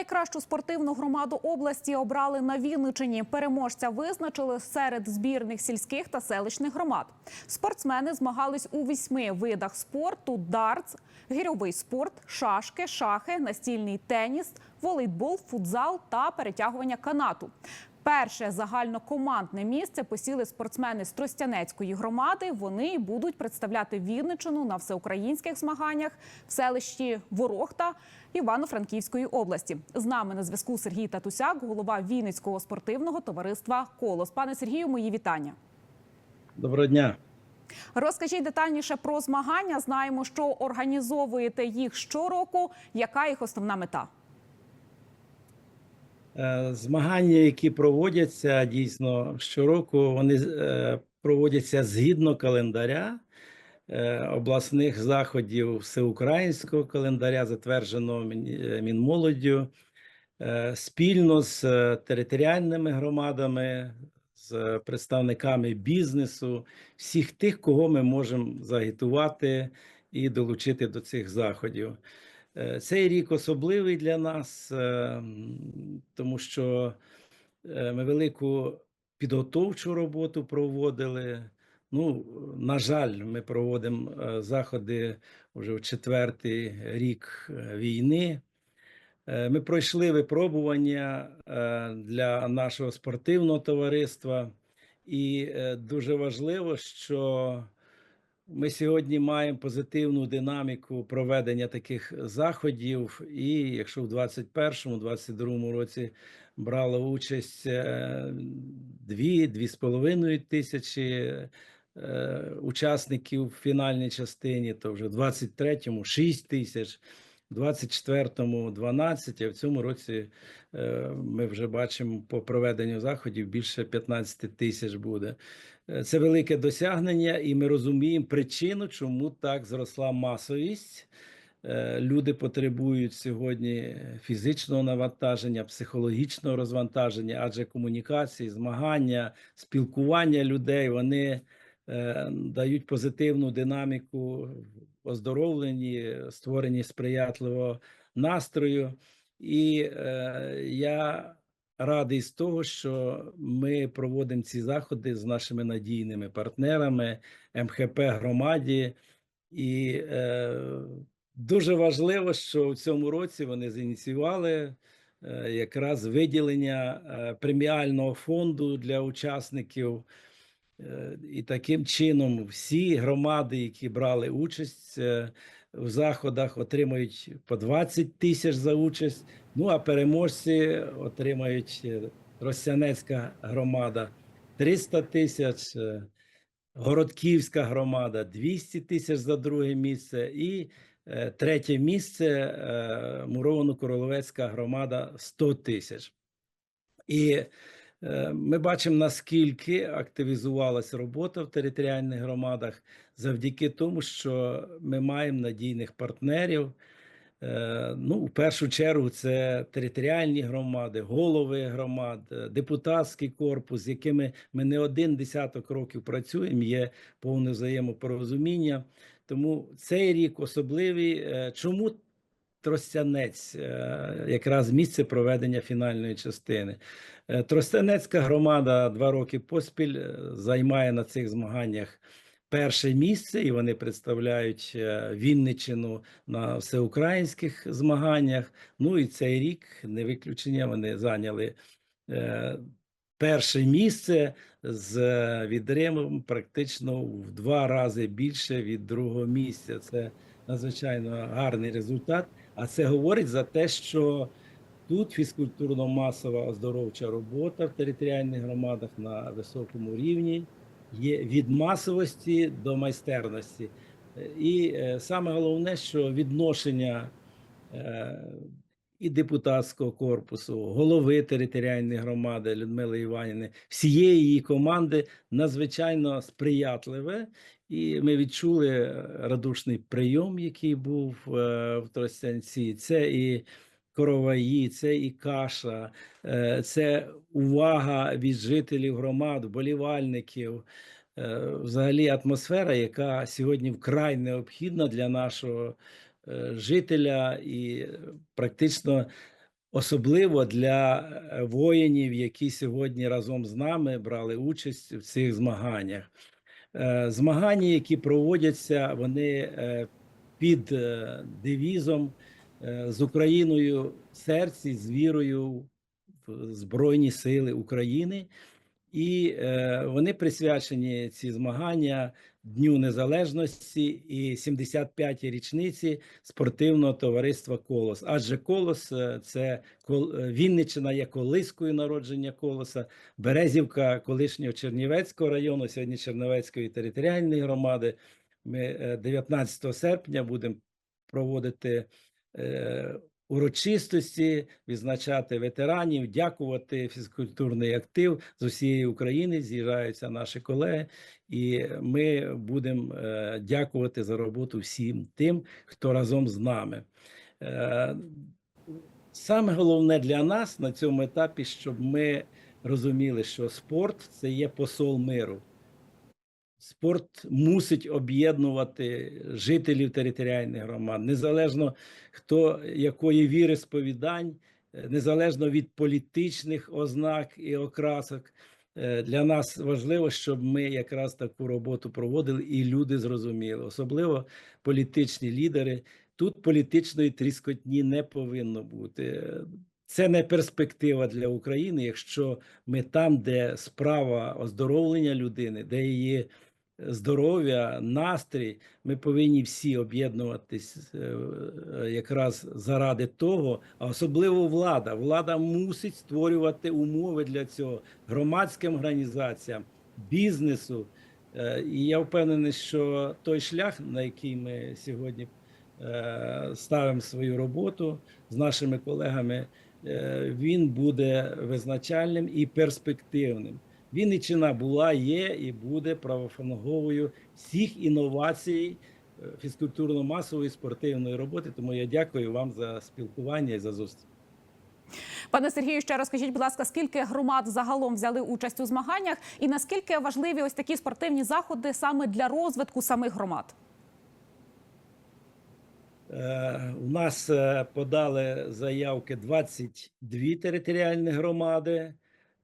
Найкращу спортивну громаду області обрали на Вінничині. Переможця визначили серед збірних сільських та селищних громад. Спортсмени змагались у вісьми видах спорту: дартс, гірьовий спорт, шашки, шахи, настільний теніс, волейбол, футзал та перетягування канату. Перше загальнокомандне місце посіли спортсмени з Тростянецької громади. Вони будуть представляти Вінничину на всеукраїнських змаганнях в селищі Ворохта Івано-Франківської області. З нами на зв'язку Сергій Татусяк, голова Вінницького спортивного товариства Колос. Пане Сергію, мої вітання. Доброго дня. Розкажіть детальніше про змагання. Знаємо, що організовуєте їх щороку. Яка їх основна мета? Е, Змагання, які проводяться дійсно щороку, вони е, проводяться згідно календаря е, обласних заходів всеукраїнського календаря, затвердженого Мінмолоддю, спільно з територіальними громадами, з представниками бізнесу, всіх тих, кого ми можемо загітувати і долучити до цих заходів. Е, Цей рік особливий для нас, е, тому що е, ми велику підготовчу роботу проводили. Ну, на жаль, ми проводимо заходи вже в четвертий рік війни. Ми пройшли випробування для нашого спортивного товариства, і дуже важливо, що ми сьогодні маємо позитивну динаміку проведення таких заходів, і якщо в 2021-2022 році брало участь е, дві-дві з половиною тисячі е, учасників в фінальній частині, то вже в 23-му 6 тисяч, в 24-му 12, а в цьому році е, ми вже бачимо по проведенню заходів більше 15 тисяч буде. Е, Це велике досягнення, і ми розуміємо причину, чому так зросла масовість. Е, Люди потребують сьогодні фізичного навантаження, психологічного розвантаження, адже комунікації, змагання, спілкування людей вони е, дають позитивну динаміку в оздоровленні, створенні сприятливого настрою. І я радий з того, що ми проводимо ці заходи з нашими надійними партнерами МХП громаді. І е, дуже важливо, що в цьому році вони зініціювали е, якраз виділення е, преміального фонду для учасників. Е, І таким чином всі громади, які брали участь е, в заходах, отримають по 20 тисяч за участь. Ну а переможці отримають е, Росянецька громада 300 тисяч, е, Городківська громада 200 тисяч за друге місце, і е, третє місце Муровано-Королевецька громада 100 тисяч. І ми бачимо, наскільки активізувалася робота в територіальних громадах завдяки тому, що ми маємо надійних партнерів. Е, Ну, в першу чергу, це територіальні громади, голови громад, е, депутатський корпус, з якими ми не один десяток років працюємо, є повне взаємопорозуміння. Тому цей рік особливий. Е, Чому Тростянець е, якраз місце проведення фінальної частини? Е, Тростянецька громада два роки поспіль е, займає на цих змаганнях перше місце, і вони представляють Вінниччину на всеукраїнських змаганнях. Ну і цей рік не виключення. Вони зайняли перше місце з відривом практично в два рази більше від другого місця. Це надзвичайно гарний результат. А це говорить за те, що тут фізкультурно-масова оздоровча робота в територіальних громадах на високому рівні є від масовості до майстерності. І е, саме головне, що відношення е, і депутатського корпусу, голови територіальної громади Людмили Іванівни, всієї її команди надзвичайно сприятливе. І ми відчули е, радушний прийом, який був е, в Тростянці. Це і короваї, це і каша, е, це увага від жителів громад, вболівальників. Е, Взагалі атмосфера, яка сьогодні вкрай необхідна для нашого жителя, і практично особливо для воїнів, які сьогодні разом з нами брали участь в цих змаганнях. Е, Змагання, які проводяться, вони е, під е, девізом з Україною в серці, з вірою в Збройні Сили України. І вони присвячені ці змагання Дню Незалежності і 75-й річниці спортивного товариства Колос. Адже Колос е, це е, Вінниччина є колискою народження колоса, Березівка колишнього Чернівецького району, сьогодні Чернівецької територіальної громади. Ми е, 19 серпня будемо проводити е, урочистості, відзначати ветеранів, дякувати фізкультурний актив з усієї України. З'їжджаються наші колеги, і ми будемо е, дякувати за роботу всім тим, хто разом з нами. Е, Саме головне для нас на цьому етапі, щоб ми розуміли, що спорт це є посол миру. Спорт мусить об'єднувати жителів територіальних громад, незалежно хто якої віри сповідань, е, незалежно від політичних ознак і окрасок. Е, Для нас важливо, щоб ми якраз таку роботу проводили, і люди зрозуміли, особливо політичні лідери. Тут політичної тріскотні не повинно бути. Це не перспектива для України, якщо ми там, де справа оздоровлення людини, де її здоров'я, настрій, ми повинні всі об'єднуватись е, е, якраз заради того, а особливо влада. Влада мусить створювати умови для цього громадським організаціям, бізнесу. Е, І я впевнений, що той шлях, на який ми сьогодні ставимо свою роботу з нашими колегами, він буде визначальним і перспективним. Вінниччина була, є і буде правофаноговою всіх інновацій е, фізкультурно-масової спортивної роботи. Тому я дякую вам за спілкування і за зустріч. Пане Сергію, ще розкажіть, будь ласка, скільки громад загалом взяли участь у змаганнях, і наскільки важливі ось такі спортивні заходи саме для розвитку самих громад? Е, У нас е, подали заявки 22 територіальні громади.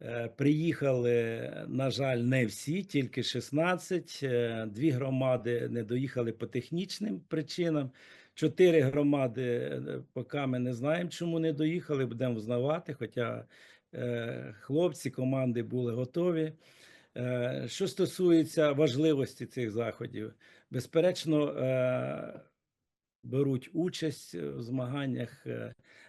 Е, Приїхали, на жаль, не всі, тільки 16. Е, Дві громади не доїхали по технічним причинам. Чотири громади, е, поки ми не знаємо, чому не доїхали, будемо взнавати. Хоча хлопці команди були готові. Що стосується важливості цих заходів, безперечно, беруть участь в змаганнях,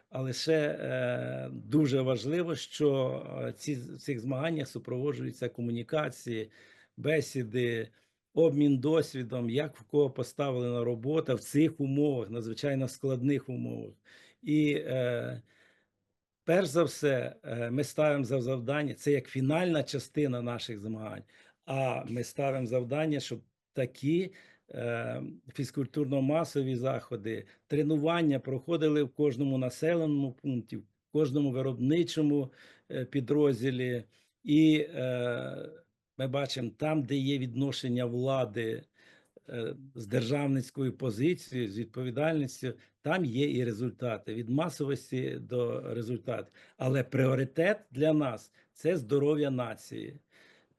але ще е, дуже важливо, що е, ці в цих змаганнях супроводжуються комунікації, бесіди, обмін досвідом, як в кого поставлена робота в цих умовах, надзвичайно складних умовах. І е, перш за все, е, ми ставимо за завдання, це як фінальна частина наших змагань. А ми ставимо завдання, щоб такі фізкультурно-масові заходи, тренування проходили в кожному населеному пункті, в кожному виробничому е, підрозділі. І е, ми бачимо там, де є відношення влади е, з державницькою позицією, з відповідальністю, там є і результати від масовості до результату. Але пріоритет для нас це здоров'я нації.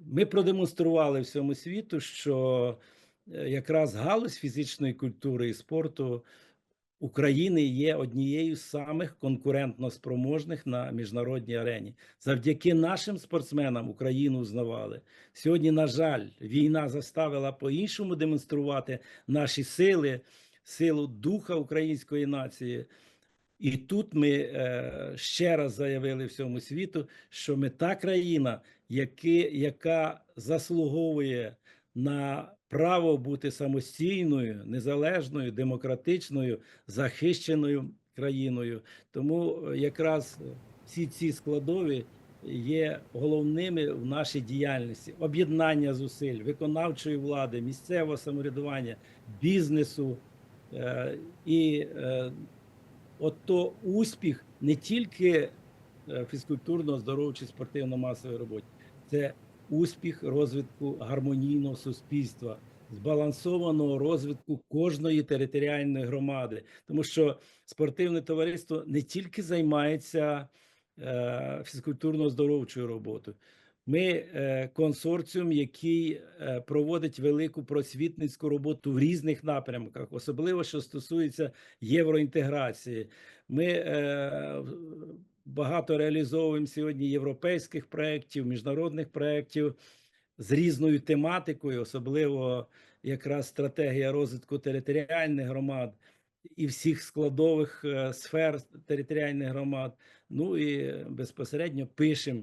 Ми продемонстрували всьому світу, що е, якраз галузь фізичної культури і спорту України є однією з самих конкурентно спроможних на міжнародній арені. Завдяки нашим спортсменам Україну узнавали. Сьогодні, на жаль, війна заставила по-іншому демонструвати наші сили, силу духа української нації. І тут ми е, ще раз заявили всьому світу, що ми та країна, які, яка заслуговує на право бути самостійною, незалежною, демократичною, захищеною країною. Тому е, якраз всі ці складові є головними в нашій діяльності: об'єднання зусиль, виконавчої влади, місцевого самоврядування, бізнесу е, і е, ото успіх не тільки е, фізкультурно-оздоровчої спортивно-масової роботи, це успіх розвитку гармонійного суспільства, збалансованого розвитку кожної територіальної громади, тому що спортивне товариство не тільки займається е, фізкультурно-здоровчою роботою. Ми е, консорціум, який е, проводить велику просвітницьку роботу в різних напрямках, особливо що стосується євроінтеграції. Ми е, багато реалізовуємо сьогодні європейських проєктів, міжнародних проєктів з різною тематикою, особливо якраз стратегія розвитку територіальних громад і всіх складових е, сфер територіальних громад. Ну і безпосередньо пишемо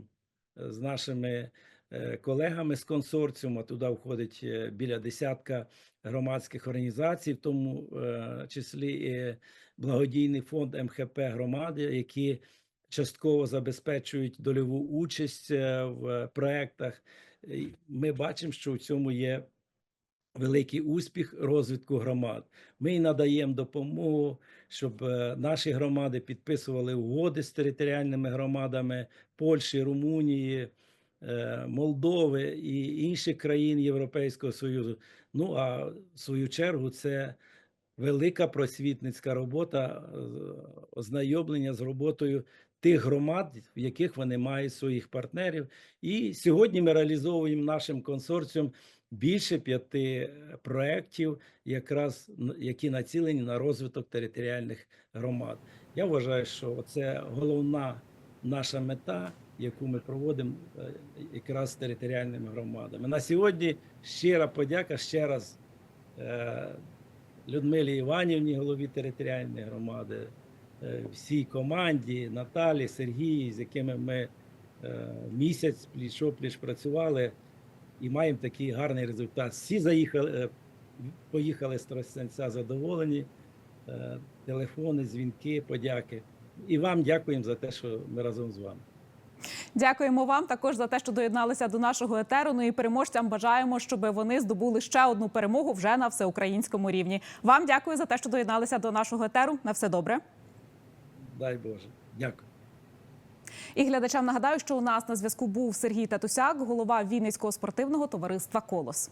з нашими е, колегами з консорціуму. Туди входить е, біля десятка громадських організацій, в тому е, числі і благодійний фонд МХП громади, які частково забезпечують дольову участь е, в проектах. Ми бачимо, що у цьому є великий успіх розвитку громад. Ми й надаємо допомогу, щоб е, наші громади підписували угоди з територіальними громадами Польщі, Румунії, е, Молдови і інших країн Європейського Союзу. Ну а в свою чергу це велика просвітницька робота, е, ознайомлення з роботою тих громад, в яких вони мають своїх партнерів. І сьогодні ми реалізовуємо нашим консорціум більше п'яти е, проєктів, якраз які націлені на розвиток територіальних громад. Я вважаю, що це головна наша мета, яку ми проводимо е, якраз з територіальними громадами. На сьогодні щира подяка ще раз Людмилі Іванівні, голові територіальної громади, е, всій команді, Наталі, Сергії, з якими ми е, місяць пліч-опліч працювали і маємо такий гарний результат. Всі заїхали, е, поїхали з Тростянця задоволені. Телефони, дзвінки, подяки. І вам дякуємо за те, що ми разом з вами. Дякуємо вам також за те, що доєдналися до нашого етеру. Ну і переможцям бажаємо, щоб вони здобули ще одну перемогу вже на всеукраїнському рівні. Вам дякую за те, що доєдналися до нашого етеру. На все добре. Дай Боже. Дякую. І глядачам нагадаю, що у нас на зв'язку був Сергій Татусяк, голова Вінницького спортивного товариства Колос.